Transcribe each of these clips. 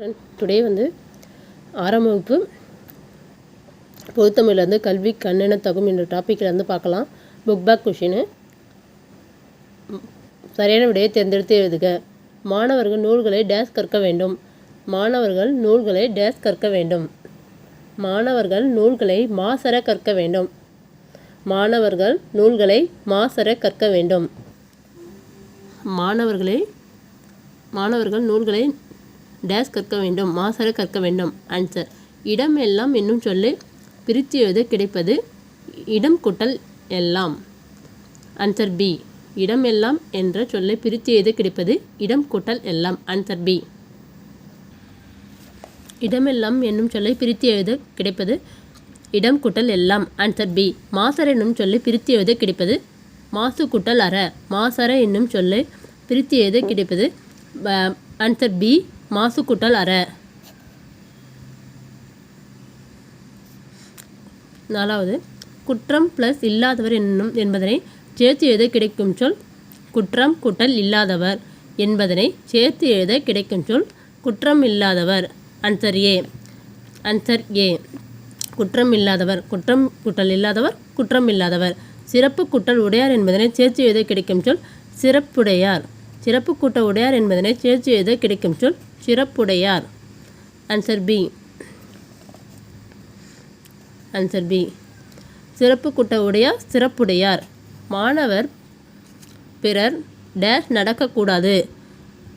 Today வந்து ஆறாம் வகுப்பு பொதுத்தமிழ்லேருந்து கல்வி கண்ணென தகும் என்ற டாப்பிக்கில் வந்து பார்க்கலாம். புக் பேக் கொஷினு சரியான விடையை தேர்ந்தெடுத்து எழுதுக. மாணவர்கள் நூல்களை டேஸ் கற்க வேண்டும். மாணவர்கள் நூல்களை டேஸ் கற்க வேண்டும். மாணவர்கள் நூல்களை மாசற கற்க வேண்டும். மாணவர்கள் நூல்களை மாசற கற்க வேண்டும். மாணவர்களை மாணவர்கள் நூல்களை டேஸ் கற்க வேண்டும் மாசர கற்க வேண்டும். ஆன்சர் இடம் எல்லாம் என்னும் சொல்லு பிரித்து எழுத கிடைப்பது இடம் கூட்டல் எல்லாம். ஆன்சர் பி இடம் எல்லாம் என்ற சொல்லை பிரித்து எழுத கிடைப்பது இடம் கூட்டல் எல்லாம். ஆன்சர் பி இடமெல்லாம் என்னும் சொல்லை பிரித்து எழுத கிடைப்பது இடம் கூட்டல் எல்லாம். ஆன்சர் பி மாசர் என்னும் சொல்லை பிரித்து எழுத கிடைப்பது மாசு குட்டல் அற. மாசர என்னும் சொல்லை பிரித்து எழுத கிடைப்பது ஆன்சர் பி மாசு கூட்டல் அற. நாலாவது குற்றம் பிளஸ் இல்லாதவர் என்னும் என்பதனை சேர்த்து எழுத கிடைக்கும் சொல் குற்றம் கூட்டல் இல்லாதவர் என்பதனை சேர்த்து எழுத கிடைக்கும் சொல் குற்றம் இல்லாதவர். ஆன்சர் ஏ ஆன்சர் ஏ குற்றம் இல்லாதவர் குற்றம் கூட்டல் இல்லாதவர் குற்றம் இல்லாதவர். சிறப்பு கூட்டல் உடையார் என்பதனை சேர்த்து எழுத கிடைக்கும் சொல் சிறப்புடையார். சிறப்பு கூட்ட உடையார் என்பதனை சேர்த்து எழுத கிடைக்கும் சொல் சிறப்புடையார். ஆன்சர் பி ஆன்சர் பி சிறப்பு கூட்ட உடையார் சிறப்புடையார். மாணவர் பிறர் டேஷ் நடக்கக்கூடாது.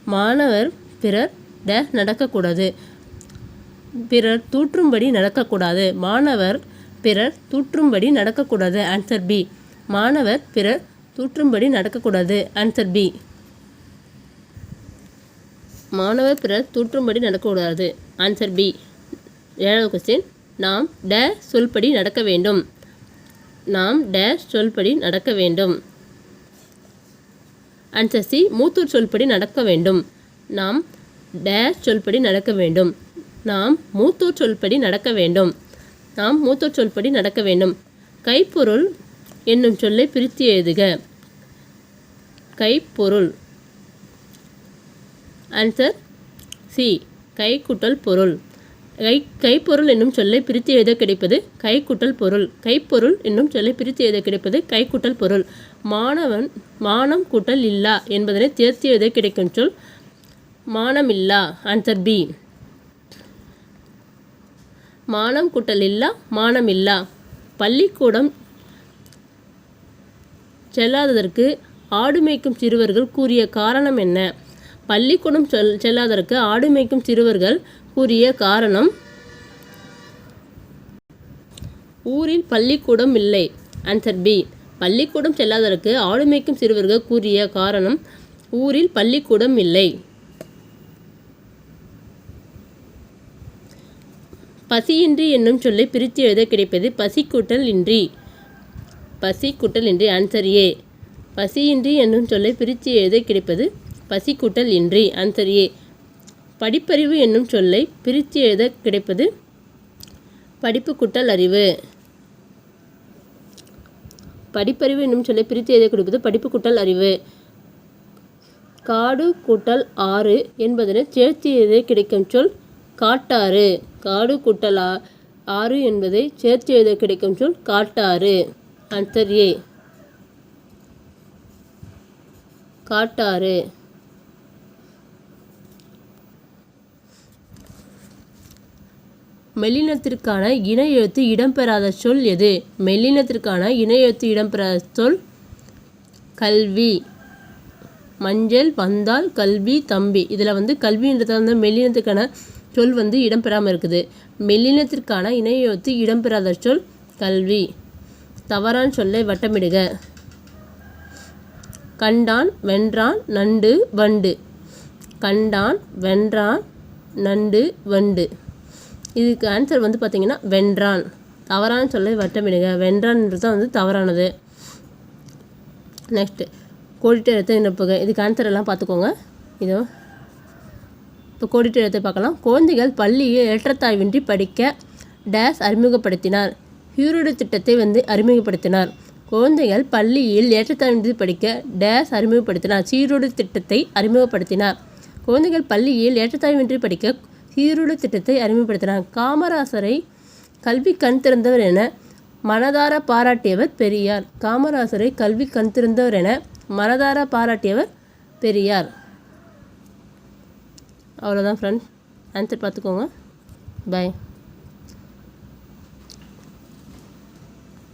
மாணவர் பிறர் டேஷ் நடக்கக்கூடாது. பிறர் தூற்றும்படி நடக்கக்கூடாது. மாணவர் பிறர் தூற்றும்படி நடக்கக்கூடாது. ஆன்சர் பி மாணவர் பிறர் தூற்றும்படி நடக்கக்கூடாது. ஆன்சர் பி மாணவர் பிறர் தூற்றும்படி நடக்கக்கூடாது. ஆன்சர் பி ஏழாவது கொஸ்டின் நாம் ட சொல்படி நடக்க வேண்டும். நாம் டேஷ் சொல்படி நடக்க வேண்டும். ஆன்சர் சி மூத்தூர் சொல்படி நடக்க வேண்டும். நாம் டேஷ் சொல்படி நடக்க வேண்டும். நாம் மூத்தூர் சொல்படி நடக்க வேண்டும். நாம் மூத்தூர் சொல்படி நடக்க வேண்டும். கைப்பொருள் என்னும் சொல்லை பிரித்து எழுதுக. கைப்பொருள். ஆன்சர் சி கைக்குட்டல் பொருள். கை கைப்பொருள் என்னும் சொல்லை பிரித்து எழுத கிடைப்பது கைக்குட்டல் பொருள். கைப்பொருள் என்னும் சொல்லை பிரித்து எழுத கிடைப்பது கைக்குட்டல் பொருள். மாணவன் மானம் கூட்டல் இல்லா என்பதனை தேர்த்தி எழுத கிடைக்கும் சொல் மானமில்லா. ஆன்சர் பி மானம் கூட்டல் இல்லா மானமில்லா. பள்ளிக்கூடம் செல்லாததற்கு ஆடு மேய்க்கும் சிறுவர்கள் கூறிய காரணம் என்ன? பள்ளிக்கூடம் செல் செல்லாதற்கு ஆடு மேய்க்கும் சிறுவர்கள் கூறிய காரணம் ஊரில் பள்ளிக்கூடம் இல்லை. ஆன்சர் பி பள்ளிக்கூடம் செல்லாதற்கு ஆடு மேய்க்கும் சிறுவர்கள் கூறிய காரணம் ஊரில் பள்ளிக்கூடம் இல்லை. பசியின்றி என்னும் சொல்லை பிரித்து எழுத கிடைப்பது பசிக்கூட்டல் இன்றி. பசிக்கூட்டல் இன்றி. ஆன்சர் ஏ பசியின்றி என்னும் சொல்லை பிரித்து எழுத கிடைப்பது பசிக்கூட்டல் இன்றி ஆன்சர் ஏ படிப்பறிவு என்னும் சொல்லை பிரித்து எழுத கிடைப்பது படிப்பு கூட்டல் அறிவு படிப்பறிவு என்னும் சொல்லை பிரித்து எழுத கிடைப்பது படிப்பு கூட்டல் அறிவு காடு கூட்டல் ஆறு என்பதனை சேர்த்து எழுத கிடைக்கும் சொல் காட்டாறு. காடு கூட்டல் ஆ ஆறு என்பதை சேர்த்து எழுத கிடைக்கும் சொல் காட்டாறு. ஆன்சர் ஏ காட்டாறு. மெல்லினத்திற்கான இணை எழுத்து இடம்பெறாத சொல் எது? மெல்லினத்திற்கான இணை எழுத்து இடம்பெறாத சொல்? கல்வி. மஞ்சள் வந்தால் கல்வி தம்பி. இதில் வந்து கல்வின்றது வந்து மெல்லினத்துக்கான சொல் வந்து இடம்பெறாமல் இருக்குது. மெல்லினத்திற்கான இணை எழுத்து இடம்பெறாத சொல்? கல்வி. தவறான சொல்லை வட்டமிடுக. கண்டான் வென்றான் நண்டு வண்டு. கண்டான் வென்றான் நண்டு வண்டு. இதுக்கு ஆன்சர் வந்து பார்த்திங்கன்னா வென்றான். தவறான சொல்லை வட்டமிடுங்க வென்றான்ன்றது தான் வந்து தவறானது. நெக்ஸ்ட்டு கோடிட்டு எழுத்தை நிரப்புக. இதுக்கு ஆன்சர் எல்லாம் பார்த்துக்கோங்க இதோ இப்போ கோடிட்டு எழுத்தை பார்க்கலாம். குழந்தைகள் பள்ளியில் ஏற்றத்தாழ்வின்றி படிக்க டேஸ் அறிமுகப்படுத்தினார். ஹீரோடு திட்டத்தை வந்து அறிமுகப்படுத்தினார். குழந்தைகள் பள்ளியில் ஏற்றத்தாழ்வின்றி படிக்க டேஸ் அறிமுகப்படுத்தினார். சீரோடு திட்டத்தை அறிமுகப்படுத்தினார். குழந்தைகள் பள்ளியில் ஏற்றத்தாழ்வின்றி படிக்க சீருடை திட்டத்தை அறிமுகப்படுத்தினார். காமராசரை கல்வி கண் திறந்தவர் என மனதார பாராட்டியவர் பெரியார். காமராசரை கல்வி கண் திறந்தவர் என மனதார பாராட்டியவர் பெரியார். அவ்வளோதான் ஃப்ரெண்ட்ஸ் ஆன்சர் பார்த்துக்கோங்க. பை